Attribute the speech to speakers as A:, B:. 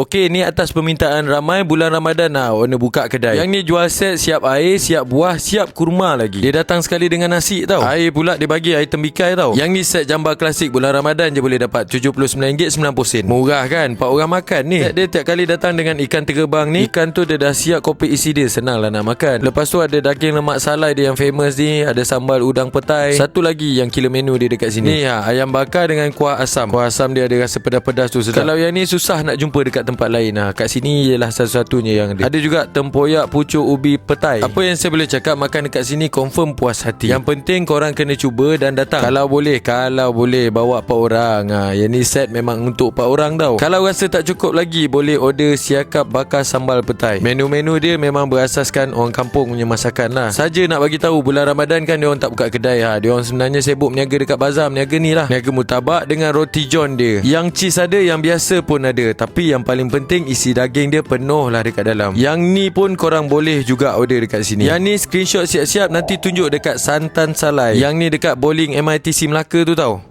A: Okey, ni atas permintaan ramai. Bulan Ramadan lah Warna buka kedai. Yang ni jual set siap air, siap buah, siap kurma lagi. Dia datang sekali dengan nasi tau. Air pula dia bagi air tembikai tau. Yang ni set jambar klasik bulan Ramadan je boleh dapat RM79.90 Murah kan? 4 orang makan ni. Set dia tiap kali datang dengan ikan terbang ni Ikan tu dia dah siap kopi isi dia. Senang lah nak makan. Lepas tu ada daging lemak salai dia yang famous ni Ada sambal udang petai. Satu lagi yang killer menu dia dekat sini. Ni ha, ayam bakar dengan kuah asam. Kuah asam dia ada rasa pedas-pedas tu sedap. Kalau yang ni susah nak jumpa dekat tempat lain. Ha. Kat sini ialah satu-satunya yang ada. Ada juga tempoyak pucuk ubi petai. Apa yang saya boleh cakap Makan dekat sini confirm puas hati. Yang penting korang kena cuba dan datang. Kalau boleh Kalau boleh bawa 4 orang. Ha. Yang ni set memang untuk 4 orang tau. Kalau rasa tak cukup lagi Boleh order siakap bakar sambal petai. Menu-menu dia memang berasaskan orang kampung punya masakan lah. Saja nak bagi tahu bulan Ramadan kan dia orang tak buka kedai. Ha. Dia orang sebenarnya sibuk meniaga dekat bazar Meniaga ni lah. Meniaga mutabak dengan roti john dia. Yang cheese ada yang biasa pun ada. Tapi yang paling penting isi daging dia penuh lah dekat dalam. Yang ni pun korang boleh juga order dekat sini. Yang ni screenshot siap-siap nanti tunjuk dekat Santan Salai. Yang ni dekat bowling MITC Melaka tu tau